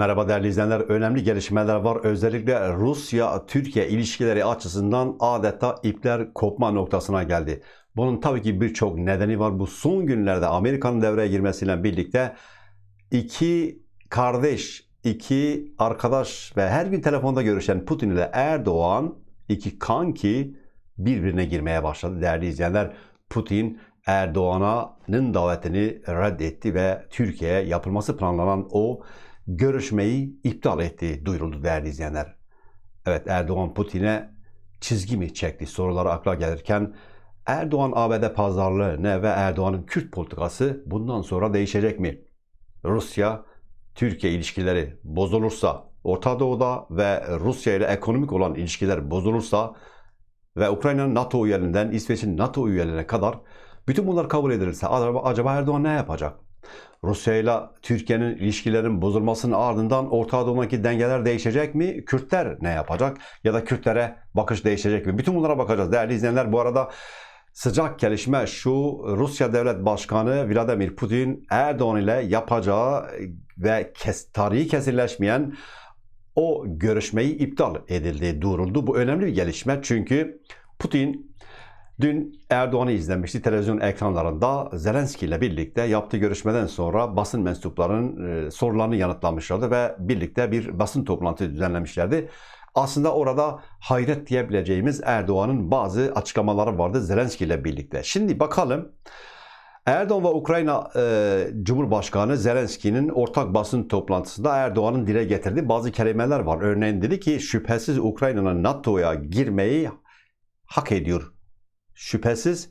Merhaba değerli izleyenler. Önemli gelişmeler var. Özellikle Rusya-Türkiye ilişkileri açısından adeta ipler kopma noktasına geldi. Bunun tabii ki birçok nedeni var. Bu son günlerde Amerika'nın devreye girmesiyle birlikte iki kardeş, iki arkadaş ve her gün telefonda görüşen Putin ile Erdoğan iki kanki birbirine girmeye başladı. Değerli izleyenler Putin Erdoğan'ın davetini reddetti ve Türkiye'ye yapılması planlanan o görüşmeyi iptal ettiği duyuruldu değerli izleyenler. Evet Erdoğan Putin'e çizgi mi çekti soruları akla gelirken Erdoğan ABD pazarlığı ne ve Erdoğan'ın Kürt politikası bundan sonra değişecek mi? Rusya Türkiye ilişkileri bozulursa Orta Doğu'da ve Rusya ile ekonomik olan ilişkiler bozulursa ve Ukrayna'nın NATO üyeliğinden İsveç'in NATO üyeliğine kadar bütün bunlar kabul edilirse acaba, Erdoğan ne yapacak? Rusya ile Türkiye'nin ilişkilerin bozulmasının ardından Orta Doğu'daki dengeler değişecek mi? Kürtler ne yapacak? Ya da Kürtlere bakış değişecek mi? Bütün bunlara bakacağız. Değerli izleyenler bu arada sıcak gelişme şu Rusya Devlet Başkanı Vladimir Putin Erdoğan ile yapacağı ve kes, tarihi kesinleşmeyen o görüşmeyi iptal edildi, duyuruldu. Bu önemli bir gelişme çünkü Putin Dün Erdoğan'ı izlemişti televizyon ekranlarında Zelenski ile birlikte yaptığı görüşmeden sonra basın mensuplarının e, sorularını yanıtlamışlardı ve birlikte bir basın toplantısı düzenlemişlerdi. Aslında orada hayret diyebileceğimiz Erdoğan'ın bazı açıklamaları vardı Zelenski ile birlikte. Şimdi bakalım Erdoğan ve Ukrayna e, Cumhurbaşkanı Zelenski'nin ortak basın toplantısında Erdoğan'ın dile getirdiği bazı kelimeler var. Örneğin dedi ki şüphesiz Ukrayna'nın NATO'ya girmeyi hak ediyor şüphesiz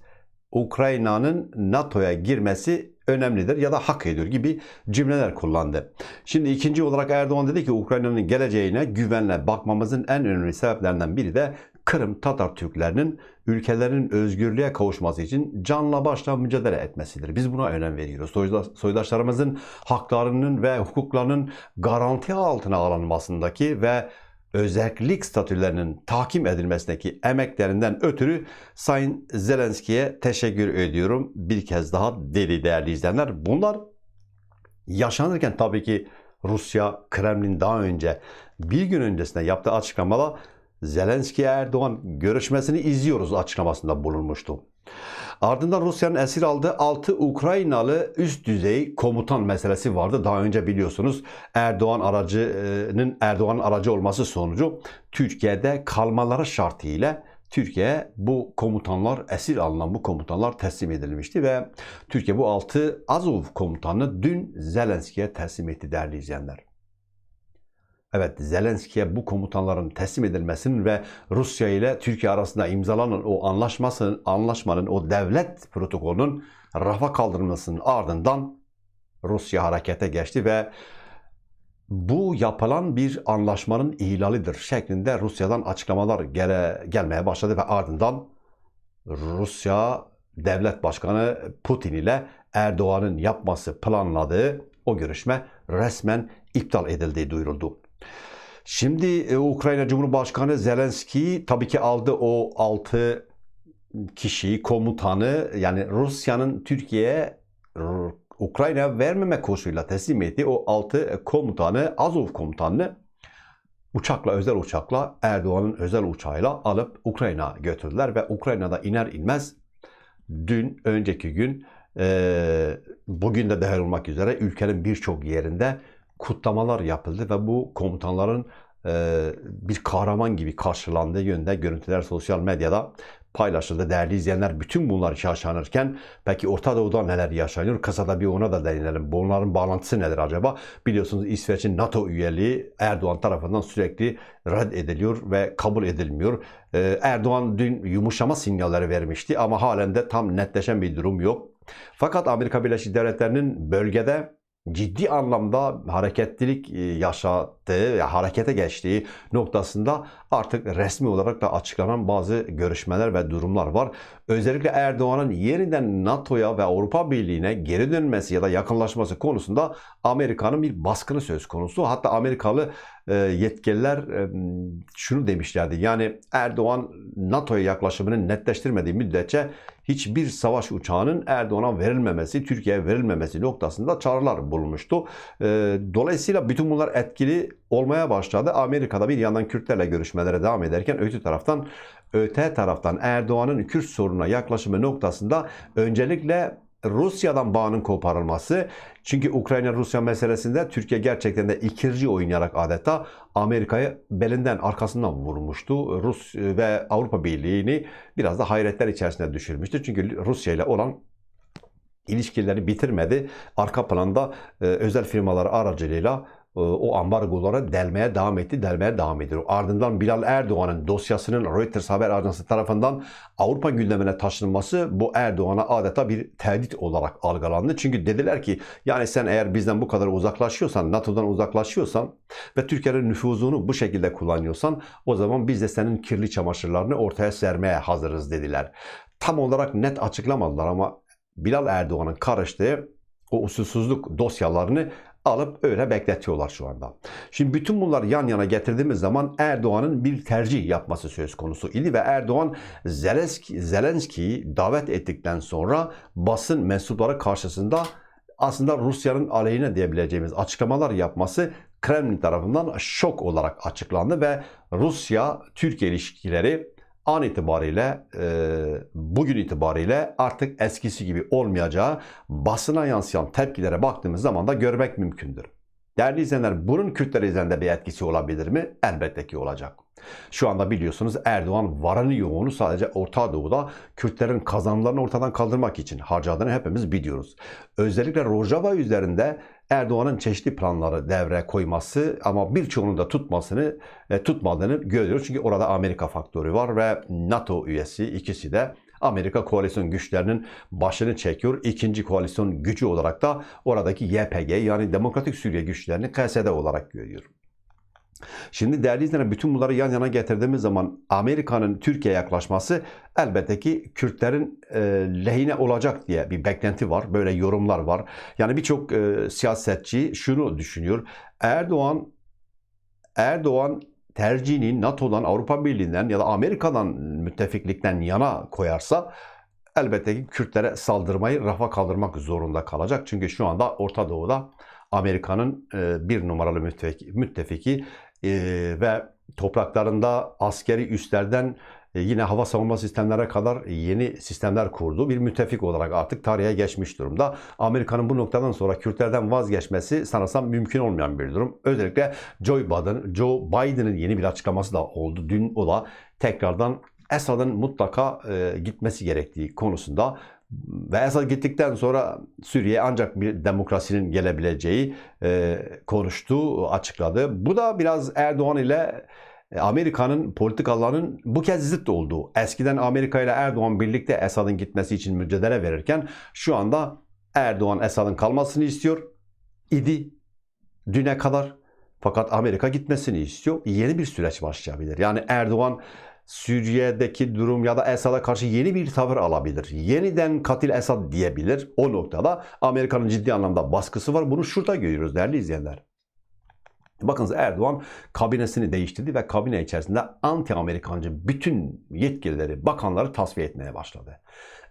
Ukrayna'nın NATO'ya girmesi önemlidir ya da hak ediyor gibi cümleler kullandı. Şimdi ikinci olarak Erdoğan dedi ki Ukrayna'nın geleceğine güvenle bakmamızın en önemli sebeplerinden biri de Kırım Tatar Türklerinin ülkelerin özgürlüğe kavuşması için canla başla mücadele etmesidir. Biz buna önem veriyoruz. Soydaşlarımızın haklarının ve hukuklarının garanti altına alınmasındaki ve özellik statülerinin tahkim edilmesindeki emeklerinden ötürü Sayın Zelenski'ye teşekkür ediyorum. Bir kez daha deli değerli izleyenler. Bunlar yaşanırken tabii ki Rusya, Kremlin daha önce bir gün öncesinde yaptığı açıklamada Zelenski Erdoğan görüşmesini izliyoruz açıklamasında bulunmuştu. Ardından Rusya'nın esir aldığı 6 Ukraynalı üst düzey komutan meselesi vardı. Daha önce biliyorsunuz Erdoğan aracının Erdoğan'ın aracı olması sonucu Türkiye'de kalmaları şartıyla Türkiye bu komutanlar esir alınan bu komutanlar teslim edilmişti ve Türkiye bu 6 Azov komutanını dün Zelenski'ye teslim etti değerli izleyenler. Evet Zelenski'ye bu komutanların teslim edilmesinin ve Rusya ile Türkiye arasında imzalanan o anlaşmasının, anlaşmanın, o devlet protokolünün rafa kaldırılmasının ardından Rusya harekete geçti ve bu yapılan bir anlaşmanın ihlalidir şeklinde Rusya'dan açıklamalar gele, gelmeye başladı ve ardından Rusya Devlet Başkanı Putin ile Erdoğan'ın yapması planladığı o görüşme resmen iptal edildiği duyuruldu. Şimdi e, Ukrayna Cumhurbaşkanı Zelenski tabii ki aldı o 6 kişiyi, komutanı. Yani Rusya'nın Türkiye'ye Ukrayna vermeme koşuluyla teslim ettiği o 6 komutanı, Azov komutanını uçakla, özel uçakla Erdoğan'ın özel uçağıyla alıp Ukrayna götürdüler ve Ukrayna'da iner inmez dün, önceki gün, e, bugün de dahil olmak üzere ülkenin birçok yerinde kutlamalar yapıldı ve bu komutanların e, bir kahraman gibi karşılandığı yönde görüntüler sosyal medyada paylaşıldı. Değerli izleyenler bütün bunlar yaşanırken peki Orta Doğu'da neler yaşanıyor? Kısada bir ona da değinelim. Bunların bağlantısı nedir acaba? Biliyorsunuz İsveç'in NATO üyeliği Erdoğan tarafından sürekli red ediliyor ve kabul edilmiyor. Ee, Erdoğan dün yumuşama sinyalleri vermişti ama halen de tam netleşen bir durum yok. Fakat Amerika Birleşik Devletleri'nin bölgede ciddi anlamda hareketlilik e, yaşattığı, ya harekete geçtiği noktasında artık resmi olarak da açıklanan bazı görüşmeler ve durumlar var. Özellikle Erdoğan'ın yeniden NATO'ya ve Avrupa Birliği'ne geri dönmesi ya da yakınlaşması konusunda Amerika'nın bir baskını söz konusu. Hatta Amerikalı e, yetkililer e, şunu demişlerdi. Yani Erdoğan NATO'ya yaklaşımını netleştirmediği müddetçe hiçbir savaş uçağının Erdoğan'a verilmemesi, Türkiye'ye verilmemesi noktasında çağrılar bulunmuştu. E, dolayısıyla bütün bunlar etkili olmaya başladı. Amerika'da bir yandan Kürtlerle görüşmelere devam ederken öte taraftan öte taraftan Erdoğan'ın Kürt sorununa yaklaşımı noktasında öncelikle Rusya'dan bağının koparılması. Çünkü Ukrayna-Rusya meselesinde Türkiye gerçekten de ikirci oynayarak adeta Amerika'yı belinden arkasından vurmuştu. Rus ve Avrupa Birliği'ni biraz da hayretler içerisine düşürmüştü. Çünkü Rusya ile olan ilişkileri bitirmedi. Arka planda e, özel firmalar aracılığıyla e, o ambargolara delmeye devam etti, delmeye devam ediyor. Ardından Bilal Erdoğan'ın dosyasının Reuters haber ajansı tarafından Avrupa gündemine taşınması bu Erdoğan'a adeta bir tehdit olarak algılandı. Çünkü dediler ki yani sen eğer bizden bu kadar uzaklaşıyorsan, NATO'dan uzaklaşıyorsan ve Türkiye'nin nüfuzunu bu şekilde kullanıyorsan o zaman biz de senin kirli çamaşırlarını ortaya sermeye hazırız dediler. Tam olarak net açıklamadılar ama Bilal Erdoğan'ın karıştığı o usulsüzlük dosyalarını alıp öyle bekletiyorlar şu anda. Şimdi bütün bunları yan yana getirdiğimiz zaman Erdoğan'ın bir tercih yapması söz konusu idi ve Erdoğan Zelenski, Zelenski'yi davet ettikten sonra basın mensupları karşısında aslında Rusya'nın aleyhine diyebileceğimiz açıklamalar yapması Kremlin tarafından şok olarak açıklandı ve Rusya-Türkiye ilişkileri an itibariyle e, bugün itibariyle artık eskisi gibi olmayacağı basına yansıyan tepkilere baktığımız zaman da görmek mümkündür. Değerli izleyenler bunun Kürtler üzerinde bir etkisi olabilir mi? Elbette ki olacak. Şu anda biliyorsunuz Erdoğan varını yoğunu sadece Orta Doğu'da Kürtlerin kazanımlarını ortadan kaldırmak için harcadığını hepimiz biliyoruz. Özellikle Rojava üzerinde Erdoğan'ın çeşitli planları devreye koyması ama birçoğunun da tutmasını e, tutmadığını görüyoruz. Çünkü orada Amerika faktörü var ve NATO üyesi ikisi de Amerika koalisyon güçlerinin başını çekiyor. İkinci koalisyon gücü olarak da oradaki YPG yani Demokratik Suriye güçlerini KSD olarak görüyor. Şimdi değerli izleyenler bütün bunları yan yana getirdiğimiz zaman Amerika'nın Türkiye yaklaşması elbette ki Kürtlerin e, lehine olacak diye bir beklenti var. Böyle yorumlar var. Yani birçok e, siyasetçi şunu düşünüyor. Erdoğan Erdoğan tercihini NATO'dan, Avrupa Birliği'nden ya da Amerika'dan müttefiklikten yana koyarsa elbette ki Kürtlere saldırmayı rafa kaldırmak zorunda kalacak. Çünkü şu anda Orta Doğu'da Amerika'nın e, bir numaralı müttefiki, müttefiki e, ve topraklarında askeri üslerden e, yine hava savunma sistemlere kadar yeni sistemler kurdu. Bir müttefik olarak artık tarihe geçmiş durumda. Amerika'nın bu noktadan sonra Kürtlerden vazgeçmesi sanırsam mümkün olmayan bir durum. Özellikle Joe Biden, Joe Biden'ın yeni bir açıklaması da oldu. Dün o da tekrardan Esad'ın mutlaka e, gitmesi gerektiği konusunda ve Esad gittikten sonra Suriye ancak bir demokrasinin gelebileceği e, konuştu, açıkladı. Bu da biraz Erdoğan ile e, Amerika'nın politikalarının bu kez zıt olduğu. Eskiden Amerika ile Erdoğan birlikte Esad'ın gitmesi için mücadele verirken şu anda Erdoğan Esad'ın kalmasını istiyor idi düne kadar. Fakat Amerika gitmesini istiyor. Yeni bir süreç başlayabilir. Yani Erdoğan Suriye'deki durum ya da Esad'a karşı yeni bir tavır alabilir. Yeniden katil Esad diyebilir. O noktada Amerika'nın ciddi anlamda baskısı var. Bunu şurada görüyoruz değerli izleyenler. Bakınız Erdoğan kabinesini değiştirdi ve kabine içerisinde anti-Amerikancı bütün yetkilileri, bakanları tasfiye etmeye başladı.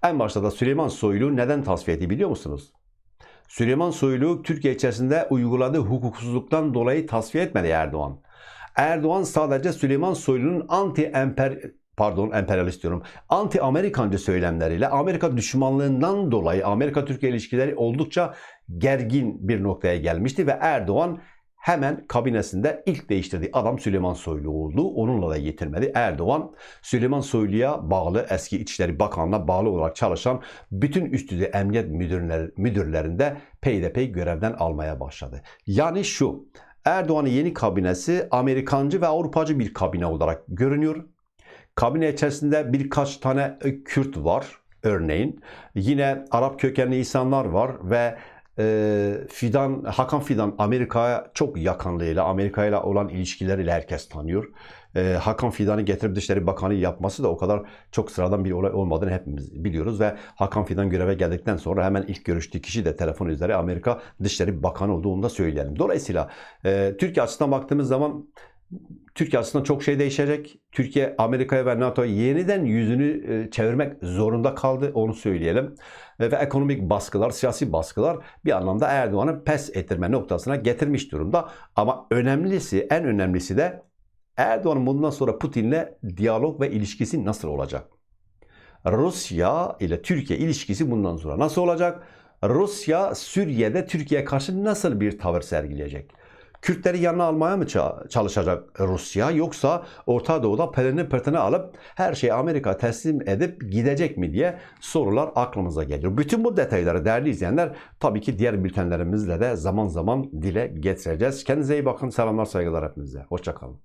En başta da Süleyman Soylu neden tasfiye etti biliyor musunuz? Süleyman Soylu Türkiye içerisinde uyguladığı hukuksuzluktan dolayı tasfiye etmedi Erdoğan. Erdoğan sadece Süleyman Soylu'nun anti-emper pardon emperyalist diyorum. Anti Amerikancı söylemleriyle Amerika düşmanlığından dolayı Amerika Türkiye ilişkileri oldukça gergin bir noktaya gelmişti ve Erdoğan hemen kabinesinde ilk değiştirdiği adam Süleyman Soylu oldu. Onunla da yetinmedi. Erdoğan Süleyman Soylu'ya bağlı eski İçişleri Bakanlığı'na bağlı olarak çalışan bütün üst düzey emniyet müdürler, müdürlerinde peyderpey görevden almaya başladı. Yani şu Erdoğan'ın yeni kabinesi Amerikancı ve Avrupacı bir kabine olarak görünüyor. Kabine içerisinde birkaç tane Kürt var örneğin. Yine Arap kökenli insanlar var ve e, Fidan, Hakan Fidan Amerika'ya çok yakınlığıyla, Amerika ile olan ilişkileriyle herkes tanıyor. E, Hakan Fidan'ı getirip Dışişleri Bakanı yapması da o kadar çok sıradan bir olay olmadığını hepimiz biliyoruz ve Hakan Fidan göreve geldikten sonra hemen ilk görüştüğü kişi de telefon üzeri Amerika Dışişleri Bakanı olduğunu da söyleyelim. Dolayısıyla e, Türkiye açısından baktığımız zaman Türkiye açısından çok şey değişecek. Türkiye Amerika'ya ve NATO'ya yeniden yüzünü e, çevirmek zorunda kaldı. Onu söyleyelim. Ve, ve ekonomik baskılar, siyasi baskılar bir anlamda Erdoğan'ı pes ettirme noktasına getirmiş durumda. Ama önemlisi, en önemlisi de Erdoğan'ın bundan sonra Putin'le diyalog ve ilişkisi nasıl olacak? Rusya ile Türkiye ilişkisi bundan sonra nasıl olacak? Rusya Suriye'de Türkiye'ye karşı nasıl bir tavır sergileyecek? Kürtleri yanına almaya mı ça- çalışacak Rusya yoksa Orta Doğu'da pelini pırtını alıp her şeyi Amerika teslim edip gidecek mi diye sorular aklımıza geliyor. Bütün bu detayları değerli izleyenler tabii ki diğer bültenlerimizle de zaman zaman dile getireceğiz. Kendinize iyi bakın. Selamlar saygılar hepinize. Hoşçakalın.